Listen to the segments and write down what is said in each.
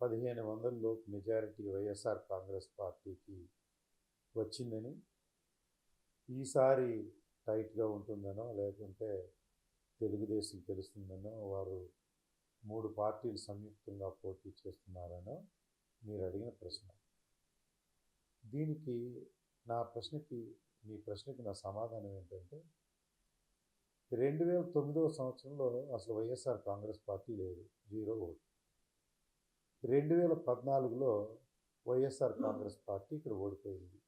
పదిహేను వందల మెజారిటీ వైఎస్ఆర్ కాంగ్రెస్ పార్టీకి వచ్చిందని ఈసారి టైట్గా ఉంటుందనో లేకుంటే తెలుగుదేశం తెలుస్తుందనో వారు మూడు పార్టీలు సంయుక్తంగా పోటీ చేస్తున్నారనో మీరు అడిగిన ప్రశ్న. దీనికి నా ప్రశ్నకి మీ ప్రశ్నకి నా సమాధానం ఏంటంటే రెండు వేల తొమ్మిదవ సంవత్సరంలో అసలు వైఎస్ఆర్ కాంగ్రెస్ పార్టీ లేదు జీరో ఓటు. రెండు వేల పద్నాలుగులో వైఎస్ఆర్ కాంగ్రెస్ పార్టీ ఇక్కడ ఓడిపోయింది.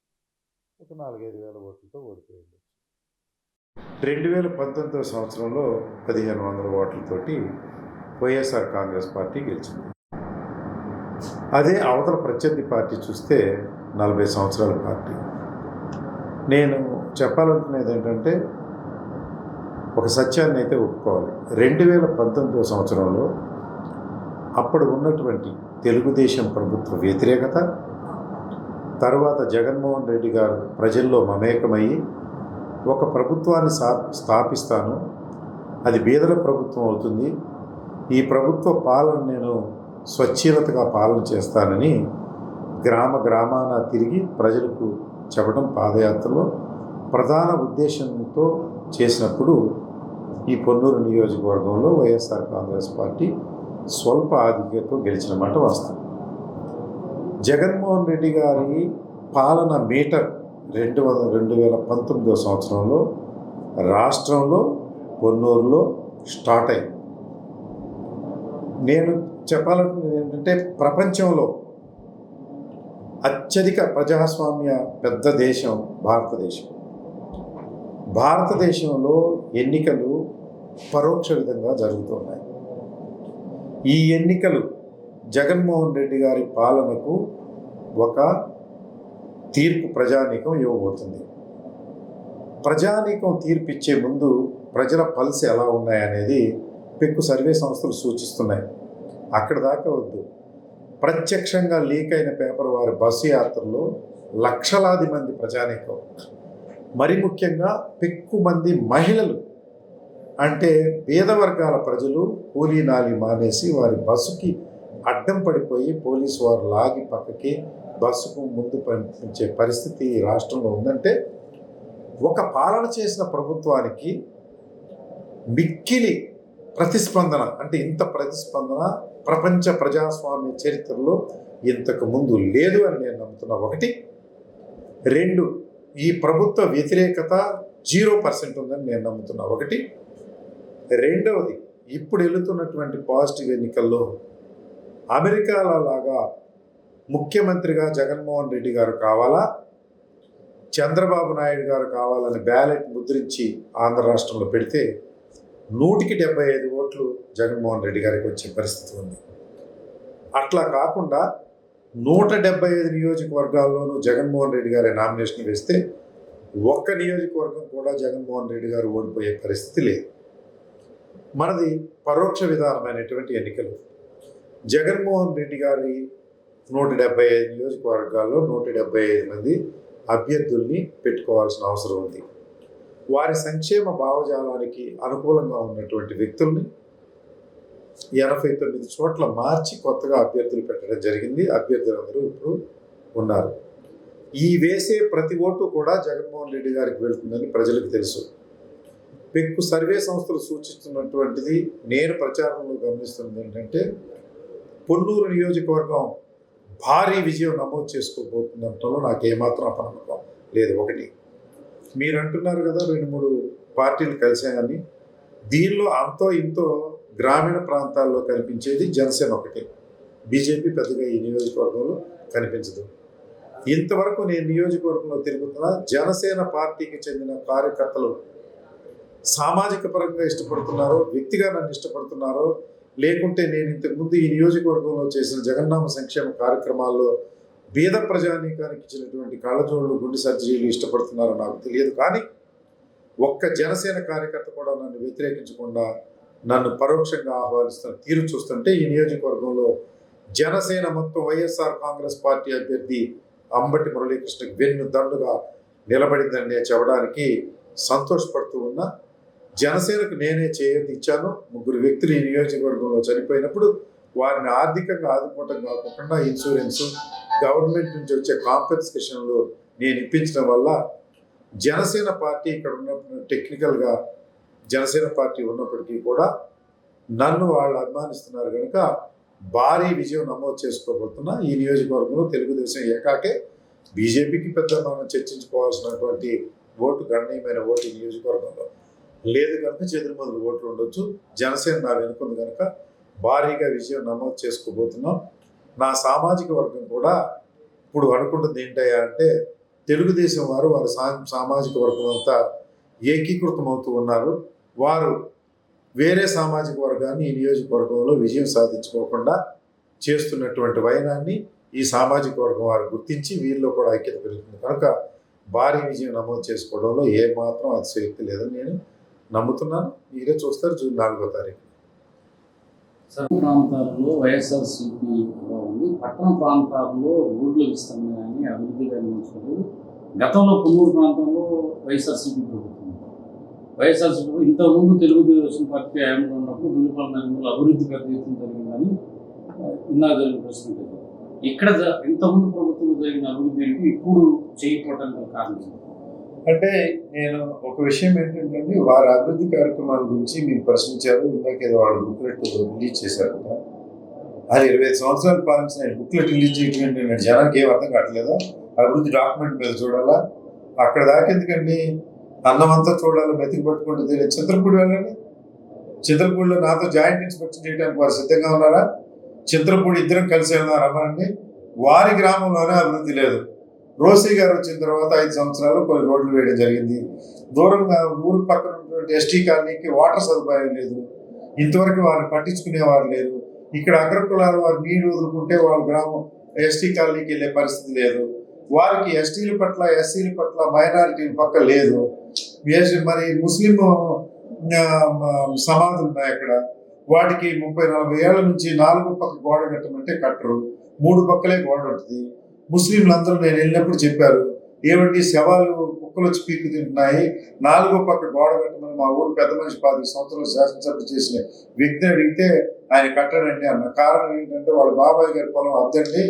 ఒక నాలుగైదు వేల ఓట్లతో ఓడిపోయింది. రెండు వేల పంతొమ్మిదవ సంవత్సరంలో పదిహేను వందల ఓట్లతోటి వైఎస్ఆర్ కాంగ్రెస్ పార్టీ గెలిచింది. అదే అవతల ప్రత్యర్థి పార్టీ చూస్తే నలభై సంవత్సరాల పార్టీ. నేను చెప్పాలనుకునేది ఏంటంటే ఒక సత్యాన్ని అయితే ఒప్పుకోవాలి. రెండు వేల పంతొమ్మిదవ సంవత్సరంలో అప్పుడు ఉన్నటువంటి తెలుగుదేశం ప్రభుత్వ వ్యతిరేకత తర్వాత జగన్మోహన్ రెడ్డి గారు ప్రజల్లో మమేకమయ్యి ఒక ప్రభుత్వాన్ని సా స్థాపిస్తాను అది బీదల ప్రభుత్వం అవుతుంది ఈ ప్రభుత్వ పాలన నేను స్వచ్ఛీలతగా పాలన చేస్తానని గ్రామ గ్రామాన తిరిగి ప్రజలకు చెప్పడం పాదయాత్రలో ప్రధాన ఉద్దేశంతో చేసినప్పుడు ఈ పొన్నూరు నియోజకవర్గంలో వైఎస్ఆర్ కాంగ్రెస్ పార్టీ స్వల్ప ఆధిక్యతో గెలిచిన మాట వాస్తవం. జగన్మోహన్ రెడ్డి గారి పాలన మీటర్ రెండు వందల రెండు వేల పంతొమ్మిదవ సంవత్సరంలో రాష్ట్రంలో పొన్నూరులో స్టార్ట్ అయింది. నేను చెప్పాలనుకున్నది ఏంటంటే ప్రపంచంలో అత్యధిక ప్రజాస్వామ్య పెద్ద దేశం భారతదేశం. భారతదేశంలో ఎన్నికలు పరోక్ష విధంగా జరుగుతున్నాయి. ఈ ఎన్నికలు జగన్మోహన్ రెడ్డి గారి పాలనకు ఒక తీర్పు ప్రజానీకం ఇవ్వబోతుంది. ప్రజానీకం తీర్పు ఇచ్చే ముందు ప్రజల పల్స్ ఎలా ఉన్నాయనేది పెక్కు సర్వే సంస్థలు సూచిస్తున్నాయి. అక్కడ దాకా వద్దు. ప్రత్యక్షంగా లీక్ అయిన పేపర్ వారి బస్సు యాత్రలో లక్షలాది మంది ప్రజానీకం. మరి ముఖ్యంగా పెక్కు మంది మహిళలు అంటే పేద వర్గాల ప్రజలు కూలీ నాలి మానేసి వారి బస్సుకి అడ్డం పడిపోయి పోలీసు వారు లాగి పక్కకి బస్సుకు ముందు పంపించే పరిస్థితి ఈ రాష్ట్రంలో ఉందంటే ఒక పాలన చేసిన ప్రభుత్వానికి మిక్కిలి ప్రతిస్పందన అంటే ఇంత ప్రతిస్పందన ప్రపంచ ప్రజాస్వామ్య చరిత్రలో ఇంతకు ముందు లేదు అని నేను నమ్ముతున్నా ఒకటి. రెండు ఈ ప్రభుత్వ వ్యతిరేకత జీరో పర్సెంట్ ఉందని నేను నమ్ముతున్నా ఒకటి. రెండవది ఇప్పుడు వెళుతున్నటువంటి పాజిటివ్ ఎన్నికల్లో అమెరికాలో లాగా ముఖ్యమంత్రిగా జగన్మోహన్ రెడ్డి గారు కావాలా? చంద్రబాబు నాయుడు గారు కావాలని బ్యాలెట్ ముద్రించి ఆంధ్ర రాష్ట్రంలో పెడితే నూటికి డెబ్బై ఐదు ఓట్లు జగన్మోహన్ రెడ్డి గారికి వచ్చే పరిస్థితి ఉంది. అట్లా కాకుండా నూట డెబ్బై ఐదు నియోజకవర్గాల్లోనూ జగన్మోహన్ రెడ్డి గారి నామినేషన్ వేస్తే ఒక్క నియోజకవర్గం కూడా జగన్మోహన్ రెడ్డి గారు ఓడిపోయే పరిస్థితి లేదు. మనది పరోక్ష విధానమైనటువంటి ఎన్నికలు. జగన్మోహన్ రెడ్డి గారి నూట డెబ్బై ఐదు నియోజకవర్గాల్లో నూట డెబ్బై ఐదు మంది అభ్యర్థుల్ని పెట్టుకోవాల్సిన అవసరం ఉంది. వారి సంక్షేమ భావజాలానికి అనుకూలంగా ఉన్నటువంటి వ్యక్తుల్ని ఎనభై తొమ్మిది చోట్ల మార్చి కొత్తగా అభ్యర్థులు పెట్టడం జరిగింది. అభ్యర్థులందరూ ఇప్పుడు ఉన్నారు. ఈ వేసే ప్రతి ఓటు కూడా జగన్మోహన్ రెడ్డి గారికి వెళ్తుందని ప్రజలకు తెలుసు. పెక్కు సర్వే సంస్థలు సూచిస్తున్నటువంటిది నేను ప్రచారంలో గమనిస్తున్నది ఏంటంటే పొన్నూరు నియోజకవర్గం భారీ విజయం నమోదు చేసుకోబోతుందంటలో నాకు ఏమాత్రం అపనమ్మకం లేదు. ఒకటి మీరు అంటున్నారు కదా రెండు మూడు పార్టీలు కలిసాయని దీనిలో అంతో ఇంతో గ్రామీణ ప్రాంతాల్లో కనిపించేది జనసేన ఒకటి. బీజేపీ పెద్దగా ఈ నియోజకవర్గంలో కనిపించదు. ఇంతవరకు నేను నియోజకవర్గంలో తిరుగుతున్న జనసేన పార్టీకి చెందిన కార్యకర్తలు సామాజిక పరంగా ఇష్టపడుతున్నారో వ్యక్తిగా నన్ను ఇష్టపడుతున్నారో. లేకుంటే నేను ఇంతకుముందు ఈ నియోజకవర్గంలో చేసిన జగన్నామ సంక్షేమ కార్యక్రమాల్లో బీద ప్రజానీకానికి ఇచ్చినటువంటి కాళ్ళజోళ్ళు గుండె సర్జరీలు ఇష్టపడుతున్నారో నాకు తెలియదు. కానీ ఒక్క జనసేన కార్యకర్త కూడా నన్ను వ్యతిరేకించకుండా నన్ను పరోక్షంగా ఆహ్వానిస్తున్న తీరు చూస్తుంటే ఈ నియోజకవర్గంలో జనసేన మొత్తం వైఎస్ఆర్ కాంగ్రెస్ పార్టీ అభ్యర్థి అంబటి మురళీకృష్ణ వెన్ను దండుగా నిలబడిందని చెప్పడానికి సంతోషపడుతూ ఉన్నా జనసేనకు నేనే చేయతి ఇచ్చాను. ముగ్గురు వ్యక్తులు ఈ నియోజకవర్గంలో చనిపోయినప్పుడు వారిని ఆర్థికంగా ఆదుకోవటం కాకుండా ఇన్సూరెన్స్ గవర్నమెంట్ నుంచి వచ్చే కాంపెన్సేషన్లు నేను ఇప్పించడం వల్ల జనసేన పార్టీ ఇక్కడ ఉన్న టెక్నికల్గా జనసేన పార్టీ ఉన్నప్పటికీ కూడా నన్ను వాళ్ళు అభిమానిస్తున్నారు కనుక భారీ విజయం నమోదు చేసుకోబోతున్నా ఈ నియోజకవర్గంలో తెలుగుదేశం ఏకాకే బీజేపీకి పెద్ద మనం చర్చించుకోవాల్సినటువంటి ఓటు గణనీయమైన ఓటు ఈ నియోజకవర్గంలో. లేదు కనుక చేతుల మొదలు ఓట్లు ఉండొచ్చు. జనసేన నా వెనుకుంది కనుక భారీగా విజయం నమోదు చేసుకోబోతున్నాం. నా సామాజిక వర్గం కూడా ఇప్పుడు అనుకుంటుంది ఏంటయ్యా అంటే తెలుగుదేశం వారు వారి సా సామాజిక వర్గం అంతా ఏకీకృతం అవుతూ ఉన్నారు. వారు వేరే సామాజిక వర్గాన్ని ఈ నియోజకవర్గంలో విజయం సాధించుకోకుండా చేస్తున్నటువంటి వైనాన్ని ఈ సామాజిక వర్గం వారు గుర్తించి వీరిలో కూడా ఐక్యత పెరుగుతుంది. కనుక భారీ విజయం నమోదు చేసుకోవడంలో ఏమాత్రం అతిశయోక్తి లేదని నేను నమ్ముతున్నాను. మీరే చూస్తారు జూన్ నాలుగో తారీఖు ప్రాంతాల్లో వైఎస్ఆర్సీపీ ఉంది. పట్టణ ప్రాంతాల్లో రోడ్లు విస్తరణ కానీ అభివృద్ధి కలిగించారు. గతంలో కొన్నూరు ప్రాంతంలో వైఎస్ఆర్సీపీ ప్రభుత్వం. వైఎస్ఆర్సీపీ ఇంతకుముందు తెలుగుదేశం పార్టీ హయాంలో ఉన్నప్పుడు దుల్లిపాల నగరంలో అభివృద్ధి పెద్ద ఎత్తున జరిగిందని ఇందాక జరిగిన ప్రశ్న ఇక్కడ జ- ఇంతకుముందు ప్రభుత్వంలో జరిగిన అభివృద్ధి ఏంటి? ఇప్పుడు చేయకపోవడానికి కారణం అంటే నేను ఒక విషయం ఏంటంటే వారి అభివృద్ధి కార్యక్రమాల గురించి మీరు ప్రశ్నించారు. ఇందాక ఏదో వాళ్ళు బుక్లెట్ రిలీజ్ చేశారు కదా. అది ఇరవై సంవత్సరాలు పాలించిన బుక్లెట్ రిలీజ్ చేయడం ఏంటంటే జనానికి ఏం అర్థం కావట్లేదా? అభివృద్ధి డాక్యుమెంట్ మీద చూడాలా? అక్కడ దాకా ఎందుకండి? అన్నం అంతా చూడాలి? మెతికి పట్టుకుంటే తెలియదు చింతలపూడి వెళ్ళండి. చింతలపూడిలో నాతో జాయింట్ ఇన్స్పెక్షన్ చేయడానికి వారు సిద్ధంగా ఉన్నారా? చింతలపూడి ఇద్దరం కలిసి వెళ్దాం రమ్మనండి వారి గ్రామంలోనే అభివృద్ధి లేదు. రోసీ గారు వచ్చిన తర్వాత ఐదు సంవత్సరాలు కొన్ని రోడ్లు వేయడం జరిగింది. దూరంగా ఊరు పక్కన ఉన్నటువంటి ఎస్టీ కాలనీకి వాటర్ సదుపాయం లేదు. ఇంతవరకు వారిని పట్టించుకునేవారు లేరు. ఇక్కడ అగ్రకులాలు వారు నీరు వదులుకుంటే వాళ్ళ గ్రామం ఎస్టీ కాలనీకి వెళ్ళే పరిస్థితి లేదు. వారికి ఎస్టీల పట్ల ఎస్సీల పట్ల మైనారిటీల పక్క లేదు. మరి ముస్లిం సమాధులు ఉన్నాయి అక్కడ. వాటికి ముప్పై నలభై ఏళ్ళ నుంచి నాలుగు పక్క గోడ కట్టమంటే కట్టరు. మూడు పక్కలే గోడ ఉంటుంది ముస్లింలందరూ నేను వెళ్ళినప్పుడు చెప్పారు ఏమండి శవాలు కుక్కలు వచ్చి పీక్కు తింటున్నాయి నాలుగో పక్క గోడ కట్టమని మా ఊరు పెద్ద మనిషి పాతి సంవత్సరాలు శాసనసభ చేసిన వ్యక్తిని అడిగితే ఆయన కట్టాడండి అన్న. కారణం ఏంటంటే వాళ్ళ బాబాయ్ గారి పొలం అద్దండి.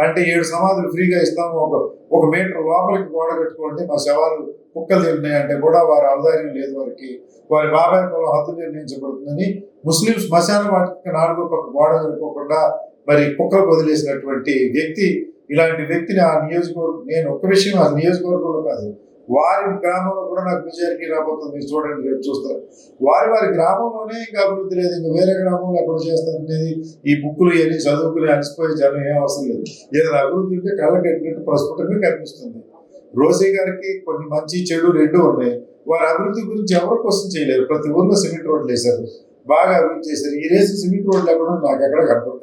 అంటే ఏడు సమాధులు ఫ్రీగా ఇస్తాము. ఒక ఒక మీటర్ లోపలికి గోడ కట్టుకోండి. మా శవాలు కుక్కలు తింటున్నాయి అంటే కూడా వారి అవధార్యం లేదు వారికి. వారి బాబాయ్ పొలం హద్దు నిర్ణయించబడుతుందని ముస్లిం శ్మశాన వాటికి నాలుగో పక్క గోడ కట్టుకోకుండా మరి కుక్కలు వదిలేసినటువంటి వ్యక్తి ఇలాంటి వ్యక్తిని ఆ నియోజకవర్గం నేను ఒక్క విషయం ఆ నియోజకవర్గంలో కాదు. వారి గ్రామంలో కూడా నాకు మెజారిటీ రాబోతుంది. మీరు చూడండి రేపు చూస్తారు. వారి వారి గ్రామంలోనే ఇంకా అభివృద్ధి లేదు. ఇంకా వేరే గ్రామంలో ఎక్కడ చేస్తారు అనేది ఈ బుక్కులు ఇవన్నీ చదువుకుని అలసిపోయే జనం ఏం అవసరం లేదు. ఏదైనా అభివృద్ధి ఉంటే కళ్ళకి కట్టినట్టు ప్రస్ఫుటంగా కనిపిస్తుంది. రోజీ గారికి కొన్ని మంచి చెడు రెండు ఉన్నాయి. వారి అభివృద్ధి గురించి ఎవరు క్వశ్చన్ చేయలేరు. ప్రతి ఊర్లో సిమెంట్ రోడ్లు వేశారు. బాగా అభివృద్ధి చేశారు. ఈ రేసు సిమెంట్ రోడ్లు ఎక్కడ నాకు ఎక్కడ కనపడదు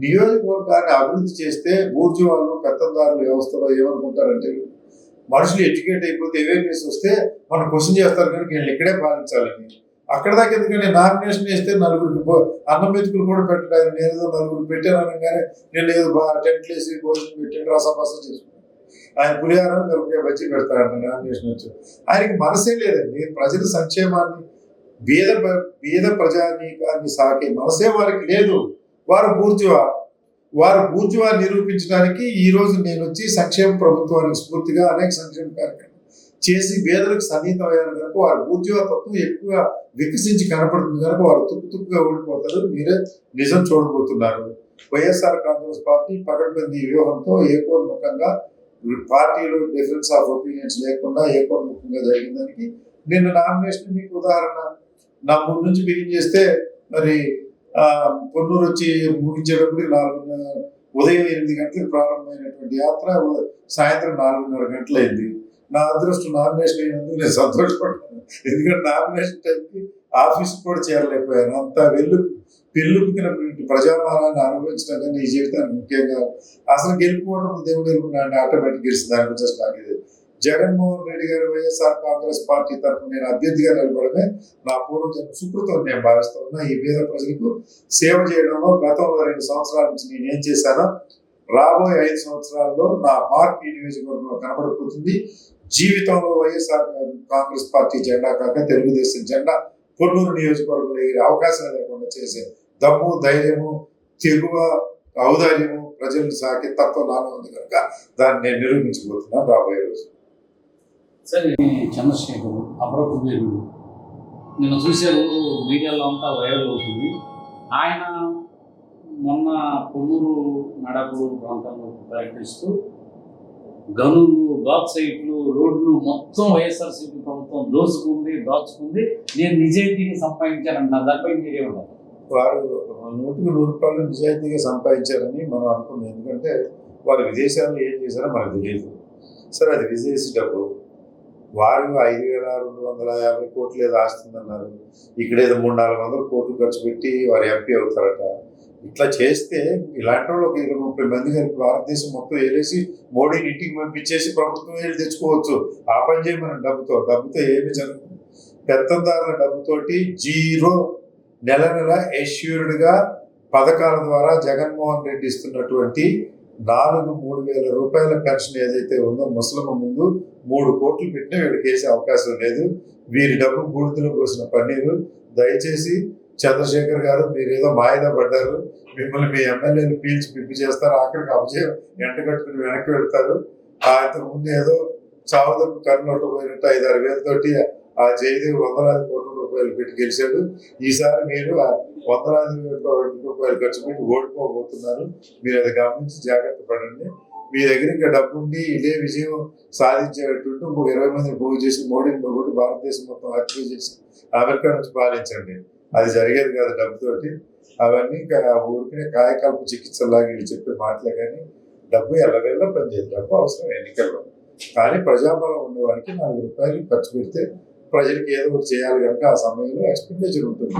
నియోజకవర్గాన్ని అభివృద్ధి చేస్తే ఊర్జువాళ్ళు పెత్తందారుల వ్యవస్థలో ఏమనుకుంటారంటే మనుషులు ఎడ్యుకేట్ అయిపోతే అవేర్నెస్ వస్తే మనం క్వశ్చన్ చేస్తారు కనుక వీళ్ళు ఇక్కడే పాలించాలని అక్కడ దాకా ఎందుకంటే నామినేషన్ వేస్తే నలుగురికి అన్నం మెతుకులు కూడా పెట్టలేదు నేను ఏదో నలుగురు పెట్టాను అనగానే నేను ఏదో బాగా టెంట్లు వేసి భోజనం పెట్టాను రసపాస చేసుకున్నాను ఆయన పులిహారం కలుపుకే వచ్చి పెడతారంట నామినేషన్ వచ్చి. ఆయనకి మనసే లేదండి. ప్రజల సంక్షేమాన్ని బీద బీద ప్రజానీకాన్ని సాకే మనసే వారికి లేదు. వారు బూర్జువా వారు బూర్జువా నిరూపించడానికి ఈ రోజు నేను వచ్చి సంక్షేమ ప్రభుత్వానికి స్ఫూర్తిగా అనేక సంక్షేమ కార్యక్రమం చేసి పేదలకు సన్నిహితమయ్యారు కనుక వారి బూర్జువా తత్వం ఎక్కువ వికసించి కనపడుతుంది కనుక వారు తుప్పు తుప్పుగా ఓడిపోతారు. మీరే నిజం చూడబోతున్నారు. వైఎస్ఆర్ కాంగ్రెస్ పార్టీ పకడ్బందీ వ్యూహంతో ఏకోన్ముఖంగా పార్టీలు డిఫరెన్స్ ఆఫ్ ఒపీనియన్స్ లేకుండా ఏకోన్ముఖంగా జరిగిన దానికి నిన్న నామినేషన్ మీకు ఉదాహరణ. నా ముందు నుంచి బిగిన్ చేస్తే మరి పొన్నూరు వచ్చి ముగించేటప్పుడు నాలుగు ఉదయం ఎనిమిది గంటలకు ప్రారంభమైనటువంటి యాత్ర సాయంత్రం నాలుగున్నర గంటలైంది. నా అదృష్టం నామినేషన్ అయినందుకు నేను సంతోషపడ్డాను. ఎందుకంటే నామినేషన్ టైంకి ఆఫీస్ కూడా చేరలేకపోయాను. అంత వెళ్ళు పెళ్ళుకినటువంటి ప్రజాభారాన్ని అనుభవించడం కానీ ఈ జీవితానికి ముఖ్యంగా అసలు గెలుపుకోవడం దేవుడు ఎరుగున్నాడు ఆటోమేటిక్ గెలిచి దాని గురించి అసలు నాకు ఇది జగన్మోహన్ రెడ్డి గారు వైఎస్ఆర్ కాంగ్రెస్ పార్టీ తరఫున నేను అభ్యర్థిగా నిలబడమే. నా పూర్వజన్మ సుకృతం నేను భావిస్తూ ఉన్నా. ఈ పేద ప్రజలకు సేవ చేయడంలో గతంలో రెండు సంవత్సరాల నుంచి నేను ఏం చేశానో? రాబోయే ఐదు సంవత్సరాల్లో నా మార్క్ ఈ నియోజకవర్గంలో కనబడిపోతుంది. జీవితంలో వైఎస్ఆర్ కాంగ్రెస్ పార్టీ జెండా కాక తెలుగుదేశం జెండా పొన్నూరు నియోజకవర్గంలో ఎగిరే అవకాశం లేకుండా చేసే దమ్ము ధైర్యము తెగువ ఔదార్యము ప్రజలను సాకే తత్వం నాలో ఉంది కనుక దాన్ని నేను నిరూపించబోతున్నాను రాబోయే రోజు సరే చంద్రశేఖరు అమరపు వీరుడు నిన్న చూసే రోజు మీడియాలో అంతా వైరల్ అవుతుంది. ఆయన మొన్న పొన్నూరు నడపూరు ప్రాంతంలో పర్యటిస్తూ గనులు బాక్సైట్లు రోడ్లు మొత్తం వైఎస్ఆర్సీపీ ప్రభుత్వం దోచుకుంది దాచుకుంది. నేను నిజాయితీగా సంపాదించానంటున్నారు దానిపై మీరేమన్నారు వారు నూటికి నూరు రూపాయలు నిజాయితీగా సంపాదించారని మనం అనుకున్నాం. ఎందుకంటే వారు విదేశాల్లో ఏం చేశారో మనకు తెలియదు. సరే అది విదేశీ డబ్బు. వారు ఐదు వేల రెండు వందల యాభై కోట్లు ఏదో ఆస్తుందన్నారు ఇక్కడ ఏదో మూడు నాలుగు వందల కోట్లు ఖర్చు పెట్టి వారు ఎంపీ అవుతారట. ఇట్లా చేస్తే ఇలాంటి వాళ్ళు ఒక ఇరవై ముప్పై మంది కలిపి భారతదేశం మొత్తం వేలేసి మోడీని ఇంటికి పంపించేసి ప్రభుత్వం వెళ్ళి తెచ్చుకోవచ్చు. ఆ పని చేయమని డబ్బుతో. డబ్బుతో ఏమి జరగదు. పెత్తందారుల డబ్బుతోటి జీరో నెల నెల ఎష్యూర్డ్గా పథకాల ద్వారా జగన్మోహన్ రెడ్డి ఇస్తున్నటువంటి నాలుగు మూడు వేల రూపాయల పెన్షన్ ఏదైతే ఉందో ముసలమ్మ ముందు మూడు కోట్లు పెట్టినా వీడికి వేసే అవకాశం లేదు. వీరి డబ్బు బూడిదలో పోసిన పన్నీరు. దయచేసి చంద్రశేఖర్ గారు మీరు ఏదో మాయిదా పడ్డారు. మిమ్మల్ని మీ ఎమ్మెల్యేలు పీల్చి పిప్పి చేస్తారు. ఆఖరికి అభిజయం ఎంట కట్టుకుని వెనక్కి వెళ్తారు. ఆ ముందు ఏదో చావుదప్పు కర్నూట పోయినట్టు ఐదు ఆరు వేలతోటి ఆ జయదేవి వందలాది కోట్ల రూపాయలు పెట్టి గెలిచాడు. ఈసారి మీరు ఆ వందలాది రూపాయలు ఖర్చు పెట్టి ఓడిపోబోతున్నారు. మీరు అది గమనించి జాగ్రత్త పడండి. మీ దగ్గర ఇంకా డబ్బు ఉండి ఇదే విజయం సాధించేటట్టు ఇంకొక ఇరవై మంది పోగు చేసి మోడీని పోగొట్టి భారతదేశం మొత్తం హత్య చేసి అమెరికా నుంచి పాలించండి. అది జరిగేది కాదు డబ్బుతోటి. అవన్నీ ఇంకా ఊరికనే కాయకల్ప చికిత్సలాగా వీళ్ళు చెప్పే మాటలే కానీ డబ్బు ఎల్లవేళ్ళ పనిచేయదు. డబ్బు అవసరం ఎన్నికల్లో. కానీ ప్రజాబలం ఉన్నవారికి నాలుగు రూపాయలు ఖర్చు పెడితే ప్రజలకు ఏదో ఒకటి చేయాలి కనుక ఆ సమయంలో ఎక్స్పెండిచర్ ఉంటుంది.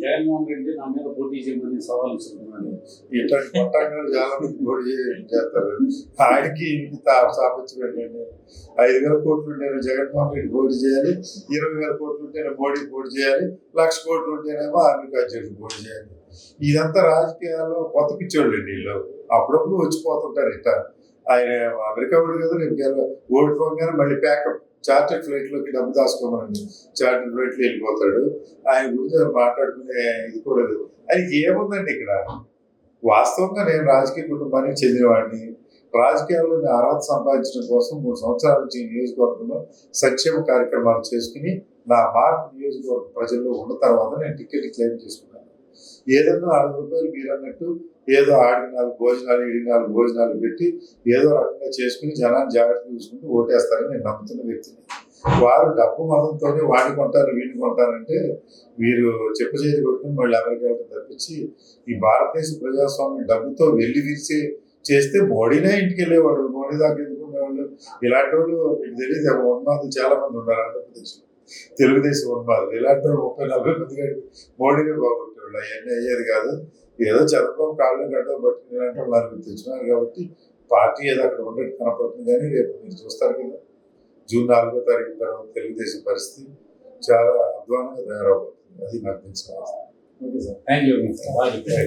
జగన్మోహన్ రెడ్డి నా మీద పోటీ చేయమని సవాల్ ఇస్తున్నాడు. ఇట్లాంటి కొట్టాంగాలు చాలా మంది పోటీ చేస్తారు. ఆయనకి సాపత్యం ఏంటంటే ఐదు వేల కోట్లు ఉంటేనే జగన్మోహన్ రెడ్డి పోటీ చేయాలి. ఇరవై వేల కోట్లు ఉంటేనే మోడీ పోటీ చేయాలి. లక్ష కోట్లు ఉంటేనేమో అమెరికా అధ్యక్షుడు పోటీ చేయాలి. ఇదంతా రాజకీయాల్లో కొత్త పిచ్చోళ్ళు వీళ్ళు. అప్పుడప్పుడు వచ్చిపోతుంటారు ఇట్ట ఆయన అమెరికా వాడు కదా గెల- ఓడిపోగానే మళ్ళీ ప్యాకప్ చార్టెడ్ ఫ్లైట్లోకి డబ్బు దాచుకోమనండి. చార్టెడ్ ఫ్లైట్లో వెళ్ళిపోతాడు. ఆయన గురించి మాట్లాడుకునే ఇది కూడా లేదు. అది ఏముందండి ఇక్కడ? వాస్తవంగా నేను రాజకీయ కుటుంబానికి చెందినవాడిని. రాజకీయాల్లో నేను అర్హత సంపాదించడం కోసం మూడు సంవత్సరాల నుంచి నియోజకవర్గంలో సంక్షేమ కార్యక్రమాలు చేసుకుని నా మార్పు నియోజకవర్గ ప్రజల్లో ఉన్న తర్వాత నేను టికెట్ క్లెయిమ్ చేసుకున్నాను. ఏదన్నా నాలుగు రూపాయలు మీరు అన్నట్టు ఏదో ఆడికి నాలుగు భోజనాలు ఈడి నాలుగు భోజనాలు పెట్టి ఏదో రకంగా చేసుకుని జనాన్ని జాగ్రత్త చూసుకుంటూ ఓటేస్తారని నేను నమ్ముతున్న వ్యక్తిని. వారు డబ్బు మతంతోనే వాడిని కొంటారు వీడిని కొంటారంటే వీరు చెప్ప చేతి కొట్టుకుని మళ్ళీ అమెరికా తప్పించి ఈ భారతదేశ ప్రజాస్వామ్యం డబ్బుతో వెళ్ళి విరిచి చేస్తే మోడీనే ఇంటికి వెళ్ళేవాడు. మోడీ దాకా ఎందుకునేవాళ్ళు ఇలాంటి వాళ్ళు మీకు తెలియదు ఉన్మాదులు చాలా మంది ఉన్నారు ఆంధ్రప్రదేశ్లో. తెలుగుదేశం ఉన్మాదులు. ఇలాంటి వాళ్ళు ముప్పై నలభై మంది మోడీనే బాగుంటుంది. వాళ్ళు అవన్నీ అయ్యేది కాదు. ఏదో చంద్రబాబు కాళ్ళు గడ్డ పట్టుకుని అంటే వాళ్ళు నలుగురు తెచ్చినారు కాబట్టి పార్టీ ఏదో అక్కడ ఉండేది కనపడుతుంది కానీ రేపు మీరు చూస్తారు కదా. జూన్ నాలుగో తారీఖు తర్వాత తెలుగుదేశం పరిస్థితి చాలా అధ్వానంగా తయారవబోతుంది అది నాకు తెలిసిన ఓకే సార్. Thank you